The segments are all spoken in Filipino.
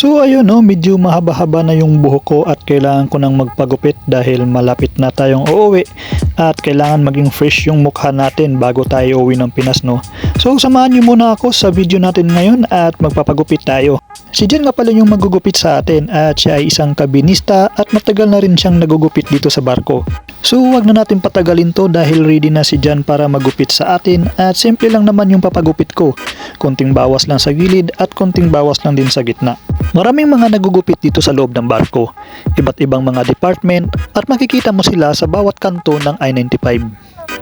So ayun no, medyo mahaba-haba na yung buhok ko at kailangan ko nang magpagupit dahil malapit na tayong uuwi at kailangan maging fresh yung mukha natin bago tayo uwi ng Pinas no. So samahan niyo muna ako sa video natin ngayon at magpapagupit tayo. Si Jen nga pala yung magugupit sa atin at siya ay isang kabinista at matagal na rin siyang nagugupit dito sa barko. So wag na natin patagalin to dahil ready na si Jan para magupit sa atin at simple lang naman yung papagupit ko. Konting bawas lang sa gilid at konting bawas lang din sa gitna. Maraming mga nagugupit dito sa loob ng barko. Iba't ibang mga department at makikita mo sila sa bawat kanto ng I-95.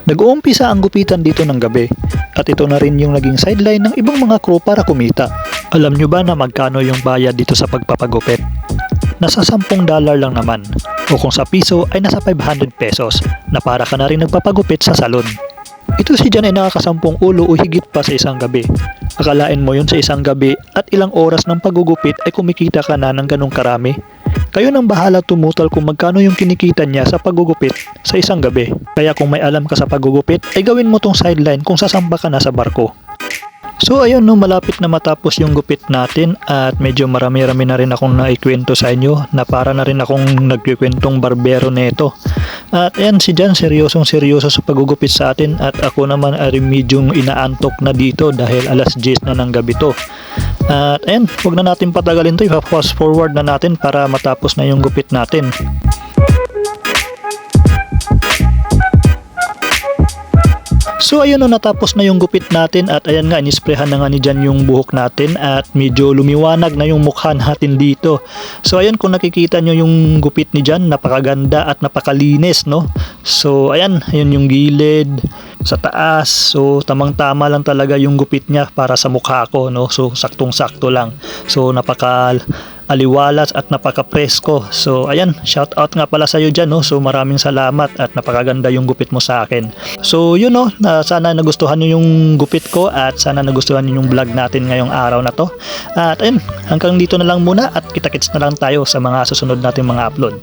Nag-uumpisa ang gupitan dito ng gabi at ito na rin yung naging sideline ng ibang mga crew para kumita. Alam nyo ba na magkano yung bayad dito sa pagpapagupit? Nasa 10 dollar lang naman o kung sa piso ay nasa 500 pesos na para ka na rin nagpapagupit sa salon. Ito si Jan ay nakakasampung ulo o higit pa sa isang gabi. Akalain mo yun sa isang gabi at ilang oras ng pagugupit ay kumikita ka na ng ganong karami. Kayo nang bahala tumutal kung magkano yung kinikita niya sa pagugupit sa isang gabi. Kaya kung may alam ka sa pagugupit ay gawin mo tong sideline kung sasamba ka na sa barko. So ayun no, malapit na matapos yung gupit natin at medyo marami-rami na rin akong naikwento sa inyo na para na rin akong nagkikwentong barbero nito. At ayan si Jan seryosong seryoso sa pagugupit sa atin at ako naman ay medyong inaantok na dito dahil alas 10 na ng gabi to. At ayan, huwag na natin patagalin to, ipa-fast forward na natin para matapos na yung gupit natin. So ayun no, natapos na yung gupit natin at ayan nga, inisprehan na nga ni Jan yung buhok natin at medyo lumiwanag na yung mukha natin dito. So ayun, kung nakikita nyo yung gupit ni Jan, napakaganda at napakalinis, no? So ayan, ayun yung gilid sa taas. So tamang-tama lang talaga yung gupit niya para sa mukha ko, no? So saktong-sakto lang. So napaka aliwalas at napaka-presko. So, ayan, shout out nga pala sa iyo dyan, no? So, maraming salamat at napakaganda yung gupit mo sa akin. So, yun, no? Na, sana nagustuhan niyo yung gupit ko at sana nagustuhan niyo yung vlog natin ngayong araw na to. At, ayun, hanggang dito na lang muna at kita-kits na lang tayo sa mga susunod nating mga upload.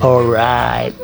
Alright.